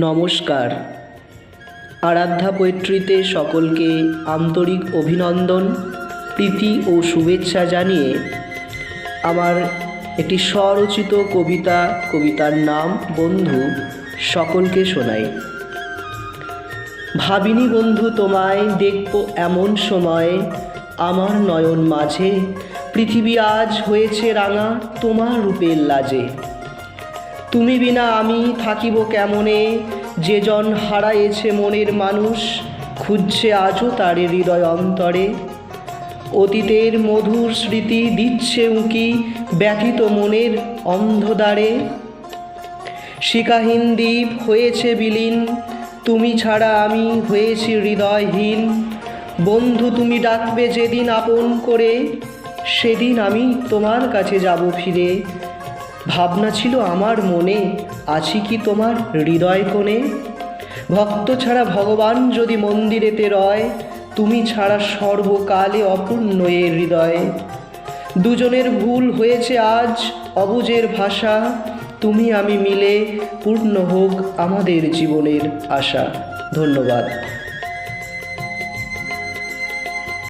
নমস্কার। আরাধ্যা পৈত্রীতে সকলকে আন্তরিক অভিনন্দন, প্রীতি ও শুভেচ্ছা জানিয়ে আমার একটি স্বরচিত কবিতা, কবিতার নাম বন্ধু, সকলকে শোনাই। ভাবিনি বন্ধু তোমায় দেখব এমন সময়, আমার নয়ন মাঝে, পৃথিবী আজ হয়েছে রাঙা তোমার রূপের লাজে। তুমি বিনা আমি থাকিব কেমনে? যে জন হারায়েছে মনের মানুষ, খুঁজছে আজও তার হৃদয় অন্তরে। অতীতের মধুর স্মৃতি দিচ্ছে উঁকি ব্যথিত মনের অন্ধদ্বারে শিকাহীন দ্বীপ হয়েছে বিলীন, তুমি ছাড়া আমি হয়েছি হৃদয়হীন। বন্ধু, তুমি ডাকবে যেদিন আপন করে, সেদিন আমি তোমার কাছে যাব ফিরে। ভাবনা ছিল আমার মনে, আছি কি তোমার হৃদয় কোণে? ভক্ত ছাড়া ভগবান যদি মন্দিরেতে রয়, তুমি ছাড়া সর্বকালে অপূর্ণ এ হৃদয়ে। দুজনের ভুল হয়েছে আজ অবুজের ভাষা, তুমি আমি মিলে পূর্ণ হোক আমাদের জীবনের আশা। ধন্যবাদ।